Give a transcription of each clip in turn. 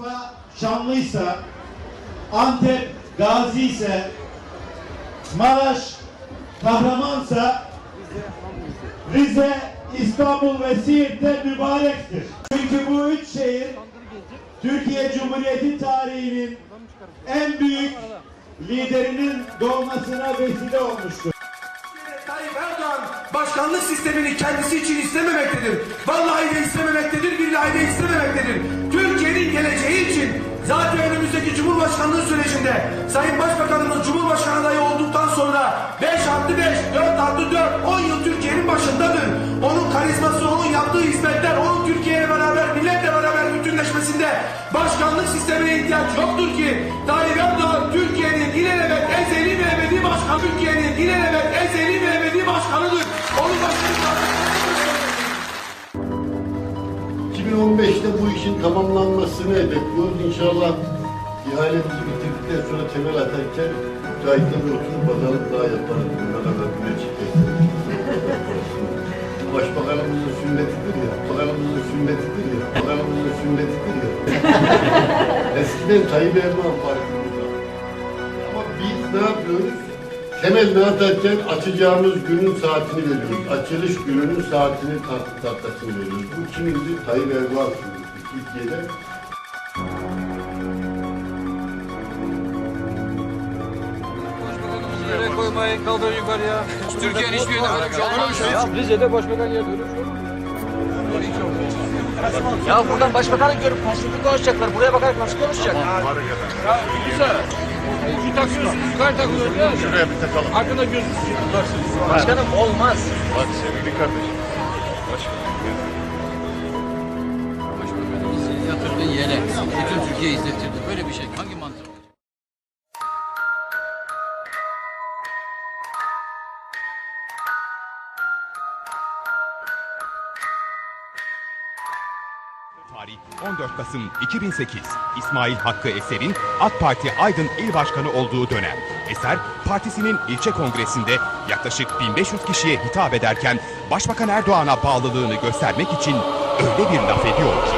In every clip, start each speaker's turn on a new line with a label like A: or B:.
A: Urfa Şanlıysa, Antep Gazi ise, Maraş Kahramansa, Rize, İstanbul ve Siirt'te mübarektir. Çünkü bu üç şehir Türkiye Cumhuriyeti tarihinin en büyük liderinin doğmasına vesile olmuştur.
B: Tayyip Erdoğan başkanlık sistemini kendisi için istememektedir. Cumhurbaşkanlığı sürecinde Sayın Başbakanımız Cumhurbaşkanı adayı olduktan sonra 5 artı 5, 4 artı 4, 10 yıl Türkiye'nin başındadır. Onun karizması, onun yaptığı hizmetler, onun Türkiye'yle beraber, milletle beraber bütünleşmesinde başkanlık sistemine ihtiyaç yoktur ki. Tayyip Erdoğan Türkiye'nin ilelebet ezeli ve ebedi başkanı, Türkiye'nin ilelebet ezeli ve ebedi başkanıdır. Onun başkanı
C: 2015'te bu işin tamamlanmasını hedefliyoruz. İnşallah ihalemizi bitirdikten sonra temel atarken bir oturup pazarlık daha yaparız. Kadar güne çıkarız. Başbakanımızın sünnetidir ya. Bakanımızın sünnetidir ya. Bakanımızın sünnetidir ya. Eskiden Tayyip Erdoğan farkında. Ama biz ne yapıyoruz? Temelini atarken açacağımız günün saatini veriyoruz. Açılış gününün saatini tat, tatlasını veriyoruz. Bu kimindi? Tayyip Erdoğan sünneti. Türkiye'de
D: Yere koymayın kaldırın yukarıya.
E: Türkiye'nin hiçbir yerinde böyle bir şey olmamış.
D: Ya Rize'de başbakan yer böyle bir şey.
E: Ya buradan başbakanı görüp karşılıklı konuşacaklar. Buraya bakarak nasıl konuşacak?
D: Ya güzel. Bir takıyorsunuz, yukarı takıyorsunuz. ya.
C: Şuraya bir takalım.
D: Arkada gözünüz.
E: Başkanım olmaz.
C: Bak sevgili kardeşim.
E: Bizi yatırdın yere. Bütün Türkiye izlettirdi. Böyle bir şey
F: Tarih 14 Kasım 2008. İsmail Hakkı Eser'in AK Parti Aydın İl Başkanı olduğu dönem. Eser, partisinin ilçe kongresinde yaklaşık 1500 kişiye hitap ederken Başbakan Erdoğan'a bağlılığını göstermek için öyle bir laf ediyor ki.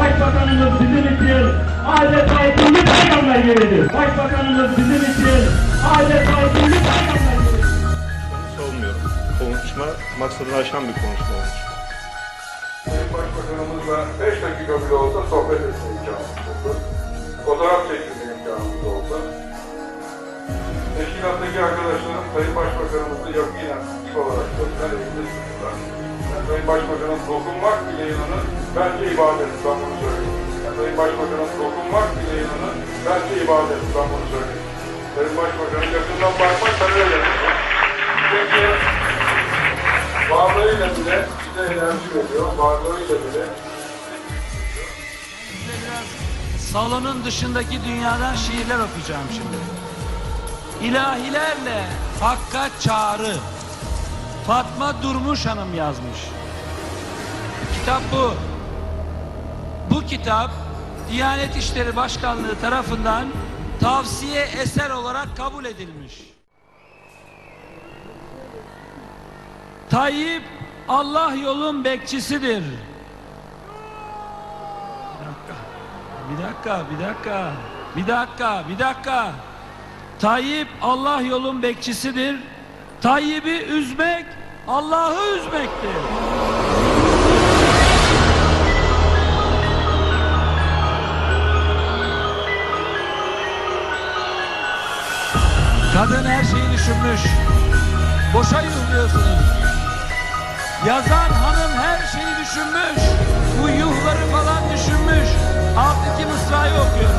G: Başbakanımız bizim için adeta ikinci peygamber gibidir. Başbakanımız bizim için adeta gibidir.
H: savunmuyorum. Konuşma maksadını aşan bir konuşma olmuş.
I: Başbakanımızla 5 dakika bile olsa sohbet etme imkanımız oldu. Fotoğraf çekilme imkanımız oldu. Teşkilattaki arkadaşlarım Sayın Başbakanımızı yakinen ilk olarak gözler elinde tutuyorlar. Yani Sayın Başbakanım dokunmak bile inanın bence ibadet. Ben bunu söyleyeyim. Yani Sayın Başbakanım dokunmak bile inanın bence ibadet. Ben bunu söyleyeyim. Sayın Başbakanım yakından bakmak terör yapıyor. Çünkü bize enerji veriyor. Varlığıyla bile
J: salonun dışındaki dünyadan şiirler okuyacağım şimdi. İlahilerle Hakk'a çağrı. Fatma Durmuş Hanım yazmış. Kitap bu. Bu kitap Diyanet İşleri Başkanlığı tarafından tavsiye eser olarak kabul edilmiş. Tayyip Allah yolun bekçisidir. Bir dakika, bir dakika, bir dakika, bir dakika. Tayyip Allah yolun bekçisidir. Tayyip'i üzmek Allah'ı üzmektir. Kadın her şeyi düşünmüş. Boşa yürüyorsunuz. Yazar hanım her şeyi düşünmüş. Bu yuhları falan düşünmüş. Alttaki mısrayı okuyor.